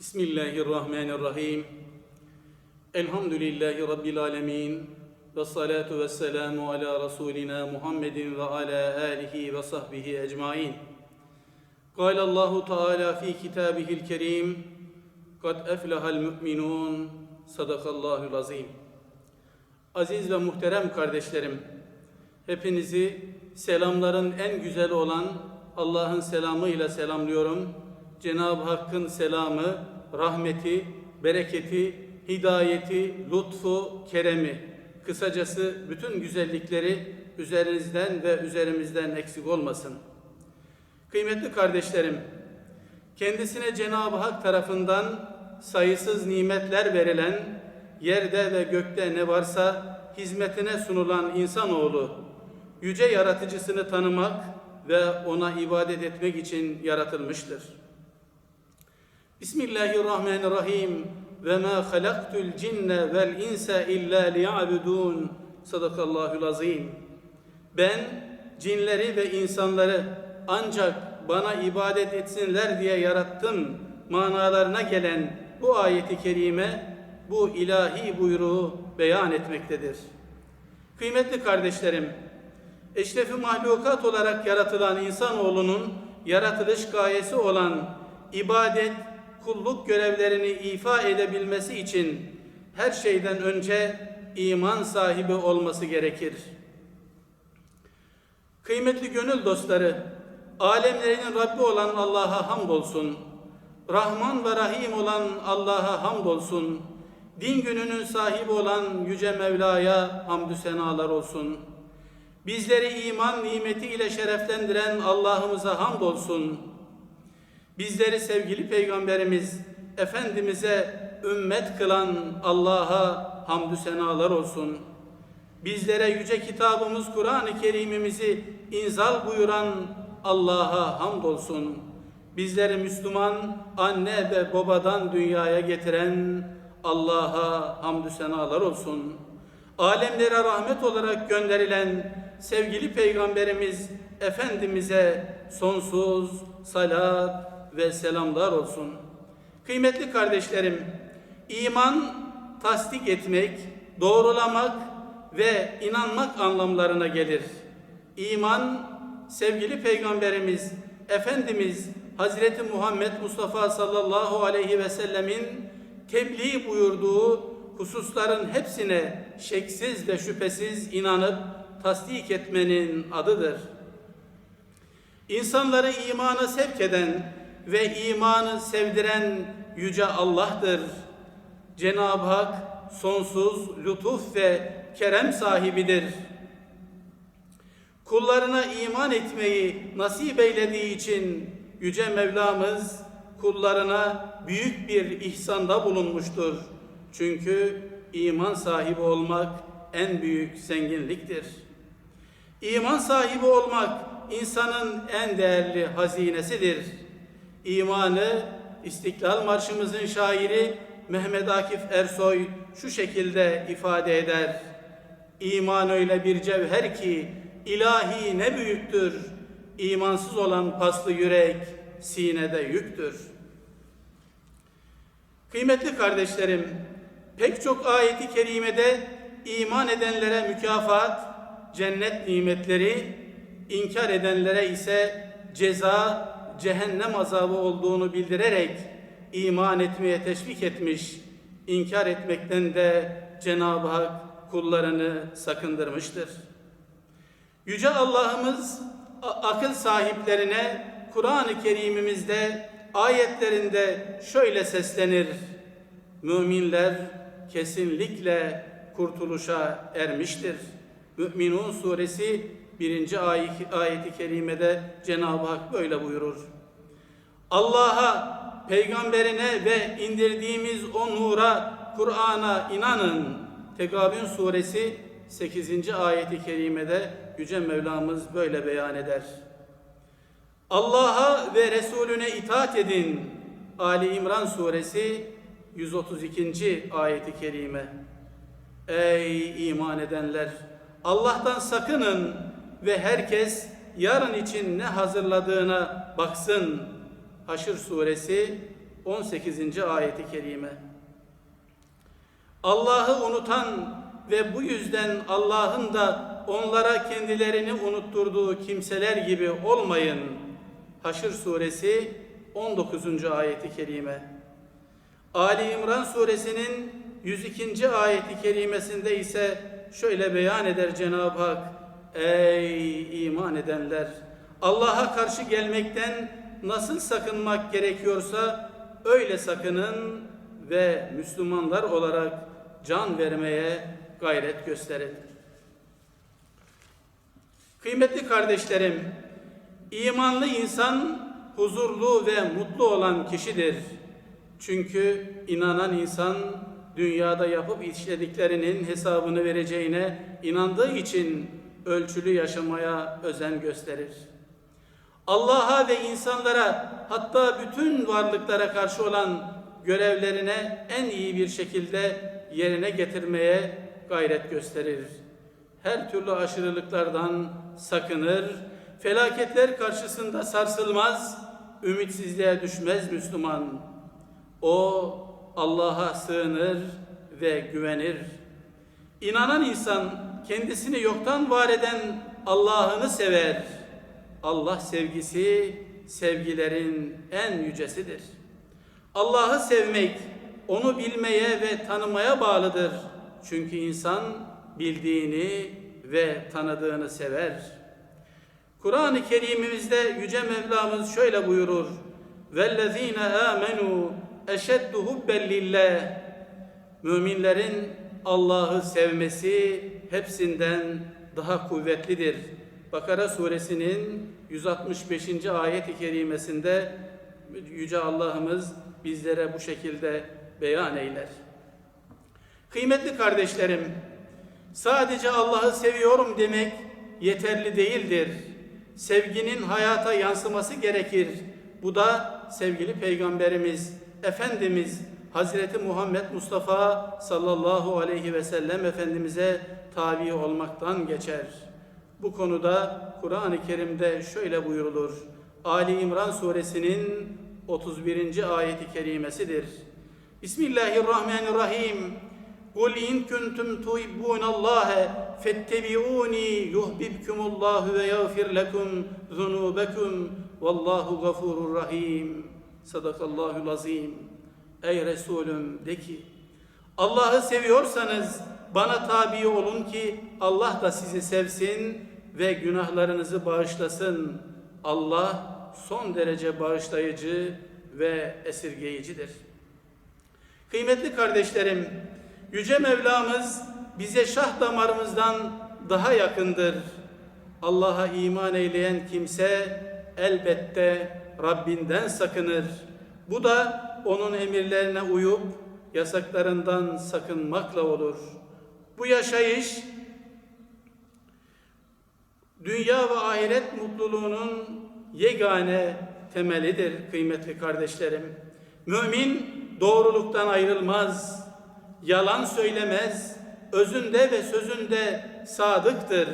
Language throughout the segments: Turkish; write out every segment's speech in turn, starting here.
Bismillahirrahmanirrahim. Elhamdülillahi Rabbil alemin. Ve salatu ve selamu ala Resulina Muhammedin ve ala alihi ve sahbihi ecmain. قال الله تعالى في كتابه الكريم قد أفلح المؤمنون صدق الله العظيم Aziz ve muhterem kardeşlerim, hepinizi selamların en güzeli olan Allah'ın selamıyla selamlıyorum. Cenab-ı Hakk'ın selamı, rahmeti, bereketi, hidayeti, lütfu, keremi, kısacası bütün güzellikleri üzerinizden ve üzerimizden eksik olmasın. Kıymetli kardeşlerim, kendisine Cenab-ı Hak tarafından sayısız nimetler verilen, yerde ve gökte ne varsa hizmetine sunulan insanoğlu, yüce yaratıcısını tanımak ve ona ibadet etmek için yaratılmıştır. Bismillahirrahmanirrahim. Ve ma halaktul cinne vel insa illa liya'budun. Sadakallahul azim. Ben cinleri ve insanları ancak bana ibadet etsinler diye yarattım manalarına gelen bu ayeti kerime bu ilahi buyruğu beyan etmektedir. Kıymetli kardeşlerim, eşrefi mahlukat olarak yaratılan insanoğlunun yaratılış gayesi olan ibadet, kulluk görevlerini ifa edebilmesi için her şeyden önce iman sahibi olması gerekir. Kıymetli gönül dostları, alemlerin Rabbi olan Allah'a hamdolsun. Rahman ve Rahim olan Allah'a hamdolsun. Din gününün sahibi olan Yüce Mevla'ya hamdü senalar olsun. Bizleri iman nimetiyle şereflendiren Allah'ımıza hamdolsun. Bizleri sevgili Peygamberimiz Efendimiz'e ümmet kılan Allah'a hamdü senalar olsun. Bizlere yüce kitabımız Kur'an-ı Kerim'imizi inzal buyuran Allah'a hamdolsun. Bizleri Müslüman anne ve babadan dünyaya getiren Allah'a hamdü senalar olsun. Alemlere rahmet olarak gönderilen sevgili Peygamberimiz Efendimiz'e sonsuz salat ve selamlar olsun. Kıymetli kardeşlerim, iman tasdik etmek, doğrulamak ve inanmak anlamlarına gelir. İman, sevgili Peygamberimiz, Efendimiz Hazreti Muhammed Mustafa sallallahu aleyhi ve sellemin tebliğ buyurduğu hususların hepsine şeksiz ve şüphesiz inanıp tasdik etmenin adıdır. İnsanları imana sevk eden ve imanı sevdiren Yüce Allah'tır. Cenab-ı Hak sonsuz lütuf ve kerem sahibidir. Kullarına iman etmeyi nasip eylediği için Yüce Mevlamız kullarına büyük bir ihsanda bulunmuştur. Çünkü iman sahibi olmak en büyük zenginliktir. İman sahibi olmak insanın en değerli hazinesidir. İmanı İstiklal Marşımızın şairi Mehmet Akif Ersoy şu şekilde ifade eder. İman öyle bir cevher ki ilahi ne büyüktür. İmansız olan paslı yürek sinede yüktür. Kıymetli kardeşlerim, pek çok ayeti kerimede iman edenlere mükafat, cennet nimetleri, inkar edenlere ise ceza, cehennem azabı olduğunu bildirerek iman etmeye teşvik etmiş, inkar etmekten de Cenab-ı Hak kullarını sakındırmıştır. Yüce Allah'ımız akıl sahiplerine Kur'an-ı Kerim'imizde ayetlerinde şöyle seslenir. Müminler kesinlikle kurtuluşa ermiştir. Müminun suresi birinci ayeti kerimede Cenab-ı Hak böyle buyurur. Allah'a, peygamberine ve indirdiğimiz o nura, Kur'an'a inanın. Tegabün suresi 8. ayeti kerimede Yüce Mevlamız böyle beyan eder. Allah'a ve Resulüne itaat edin. Ali İmran suresi 132. ayeti kerime. Ey iman edenler! Allah'tan sakının ve herkes yarın için ne hazırladığına baksın. Haşr suresi 18. ayeti kerime. Allah'ı unutan ve bu yüzden Allah'ın da onlara kendilerini unutturduğu kimseler gibi olmayın. Haşr suresi 19. ayeti kerime. Ali İmran suresinin 102. ayeti kerimesinde ise şöyle beyan eder Cenab-ı Hak. Ey iman edenler! Allah'a karşı gelmekten nasıl sakınmak gerekiyorsa öyle sakının ve Müslümanlar olarak can vermeye gayret gösterin. Kıymetli kardeşlerim, imanlı insan huzurlu ve mutlu olan kişidir. Çünkü inanan insan dünyada yapıp işlediklerinin hesabını vereceğine inandığı için ölçülü yaşamaya özen gösterir. Allah'a ve insanlara hatta bütün varlıklara karşı olan görevlerine en iyi bir şekilde yerine getirmeye gayret gösterir. Her türlü aşırılıklardan sakınır, felaketler karşısında sarsılmaz, ümitsizliğe düşmez Müslüman. O Allah'a sığınır ve güvenir. İnanan insan kendisini yoktan var eden Allah'ını sever. Allah sevgisi sevgilerin en yücesidir. Allah'ı sevmek onu bilmeye ve tanımaya bağlıdır. Çünkü insan bildiğini ve tanıdığını sever. Kur'an-ı Kerim'imizde yüce Mevlamız şöyle buyurur: "Vellezine amenu eşeddu hubben. Müminlerin Allah'ı sevmesi hepsinden daha kuvvetlidir. Bakara suresinin 165. ayet-i kerimesinde Yüce Allah'ımız bizlere bu şekilde beyan eyler. Kıymetli kardeşlerim, sadece Allah'ı seviyorum demek yeterli değildir. Sevginin hayata yansıması gerekir. Bu da sevgili Peygamberimiz, Efendimiz Hazreti Muhammed Mustafa sallallahu aleyhi ve sellem Efendimiz'e tabi olmaktan geçer. Bu konuda Kur'an-ı Kerim'de şöyle buyurulur. Ali İmran suresinin 31. ayeti kerimesidir. Bismillahirrahmanirrahim. Kul in kuntum tuhibbunallaha fettebi'uni yuhibbukumullahu ve yağfir lekum zunubekum vallahu gafurur rahim. Sadakallahul azim. Ey Resulüm de ki Allah'ı seviyorsanız bana tabi olun ki Allah da sizi sevsin ve günahlarınızı bağışlasın. Allah son derece bağışlayıcı ve esirgeyicidir. Kıymetli kardeşlerim, Yüce Mevlamız bize şah damarımızdan daha yakındır. Allah'a iman eyleyen kimse elbette Rabbinden sakınır. Bu da onun emirlerine uyup yasaklarından sakınmakla olur. Bu yaşayış dünya ve ahiret mutluluğunun yegane temelidir kıymetli kardeşlerim. Mümin doğruluktan ayrılmaz, yalan söylemez, özünde ve sözünde sadıktır.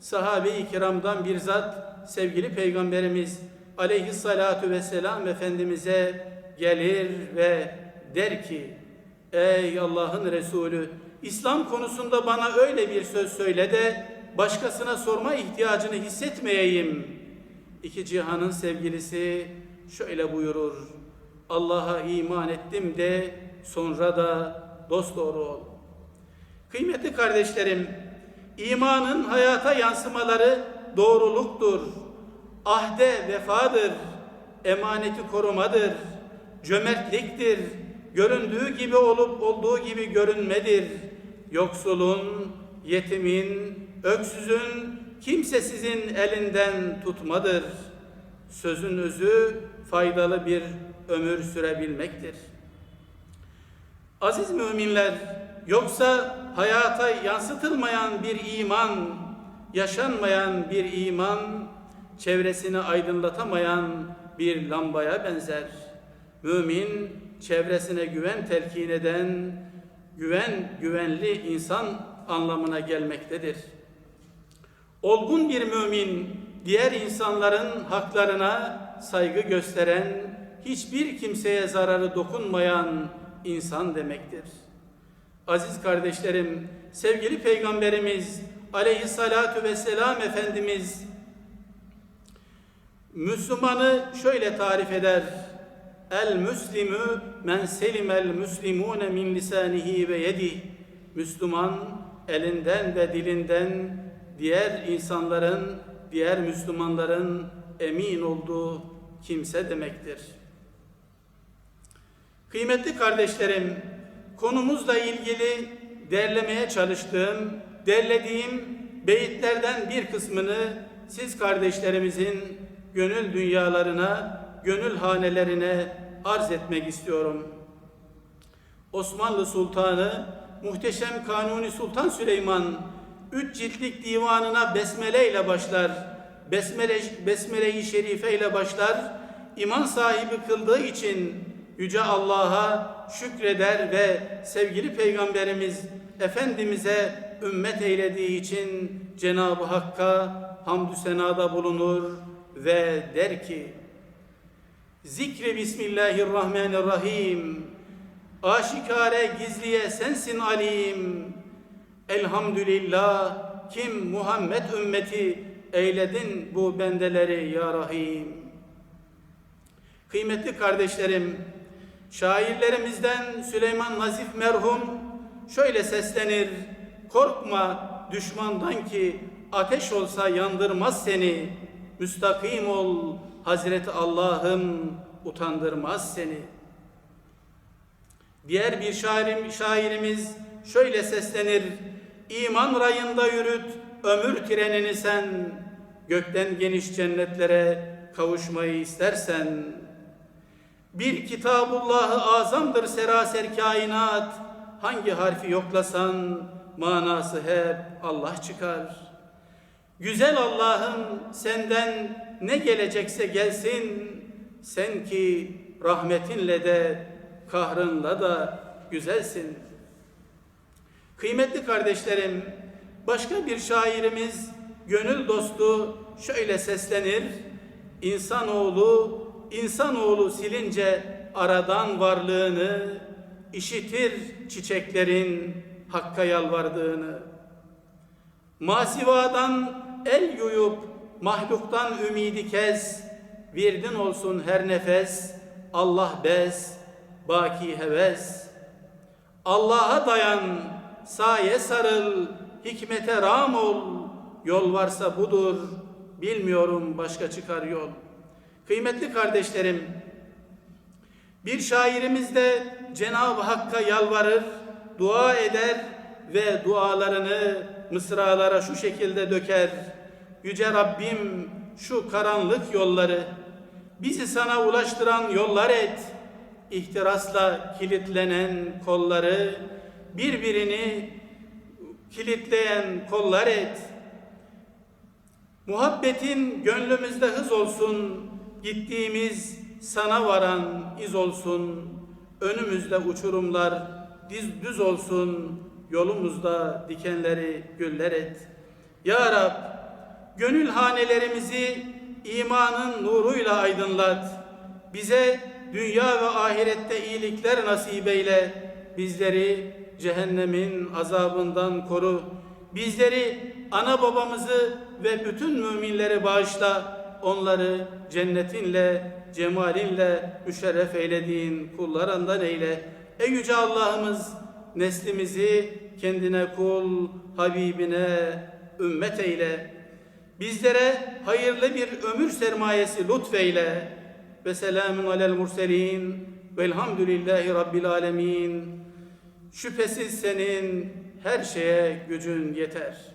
Sahabe-i kiramdan bir zat sevgili peygamberimiz aleyhissalatu vesselam Efendimiz'e gelir ve der ki Ey Allah'ın Resulü İslam konusunda bana öyle bir söz söyle de başkasına sorma ihtiyacını hissetmeyeyim. İki cihanın sevgilisi şöyle buyurur. Allah'a iman ettim de sonra da dost doğru ol. Kıymetli kardeşlerim, imanın hayata yansımaları doğruluktur, ahde vefadır, emaneti korumadır, cömertliktir, göründüğü gibi olup olduğu gibi görünmedir. Yoksulun, yetimin, öksüzün, kimsesizin elinden tutmadır. Sözün özü faydalı bir ömür sürebilmektir. Aziz müminler, yoksa hayata yansıtılmayan bir iman, yaşanmayan bir iman, çevresini aydınlatamayan bir lambaya benzer. Mümin, çevresine güven telkin eden, güven, güvenli insan anlamına gelmektedir. Olgun bir mümin, diğer insanların haklarına saygı gösteren, hiçbir kimseye zararı dokunmayan insan demektir. Aziz kardeşlerim, sevgili Peygamberimiz aleyhissalatu vesselam Efendimiz Müslümanı şöyle tarif eder. El müslimü men selimel müslimune min lisanihi ve yedi. Müslüman elinden ve dilinden diğer insanların, diğer Müslümanların emin olduğu kimse demektir. Kıymetli kardeşlerim, konumuzla ilgili derlemeye çalıştığım, derlediğim beyitlerden bir kısmını siz kardeşlerimizin gönül dünyalarına, gönül hanelerine arz etmek istiyorum. Osmanlı Sultanı muhteşem Kanuni Sultan Süleyman üç ciltlik divanına besmele ile başlar. Besmele, Besmele-i Şerife ile başlar. İman sahibi kıldığı için Yüce Allah'a şükreder ve sevgili Peygamberimiz Efendimiz'e ümmet eylediği için Cenab-ı Hakk'a hamdü senada bulunur ve der ki Zikri Bismillahirrahmanirrahim. Aşikare gizliye sensin alim. Elhamdülillah kim Muhammed ümmeti eyledin bu bendeleri ya Rahim? Kıymetli kardeşlerim şairlerimizden Süleyman Nazif merhum şöyle seslenir korkma düşmandan ki ateş olsa yandırmaz seni müstakim ol Hazreti Allah'ım utandırmaz seni. Diğer bir şairim, şairimiz şöyle seslenir. İman rayında yürüt ömür trenini sen. Gökten geniş cennetlere kavuşmayı istersen. Bir kitabullahı azamdır seraser kainat. Hangi harfi yoklasan manası hep Allah çıkar. Güzel Allah'ım senden ne gelecekse gelsin. Sen ki rahmetinle de kahrınla da güzelsin. Kıymetli kardeşlerim, başka bir şairimiz gönül dostu şöyle seslenir. İnsanoğlu, insanoğlu silince aradan varlığını işitir çiçeklerin hakka yalvardığını. Masivadan el yuyup mahluktan ümidi kes, virdin olsun her nefes, Allah bez, baki heves. Allah'a dayan, saye sarıl, hikmete ram ol, yol varsa budur, bilmiyorum başka çıkar yol. Kıymetli kardeşlerim, bir şairimiz de Cenab-ı Hakk'a yalvarır, dua eder ve dualarını mısralara şu şekilde döker. Yüce Rabbim şu karanlık yolları bizi sana ulaştıran yollar et. İhtirasla kilitlenen kolları birbirini kilitleyen kollar et. Muhabbetin gönlümüzde hız olsun, gittiğimiz sana varan iz olsun. Önümüzde uçurumlar diz düz olsun, yolumuzda dikenleri güller et. Ya Rab, gönül hanelerimizi imanın nuruyla aydınlat. Bize dünya ve ahirette iyilikler nasip eyle. Bizleri cehennemin azabından koru. Bizleri, ana babamızı ve bütün müminleri bağışla. Onları cennetinle, cemalinle müşerref eylediğin kullarından eyle. Ey yüce Allah'ımız neslimizi kendine kul, Habibine ümmet eyle. Bizlere hayırlı bir ömür sermayesi lütfeyle. Ve selamun alel murselin. Velhamdülillahi Rabbil alemin. Şüphesiz senin her şeye gücün yeter.''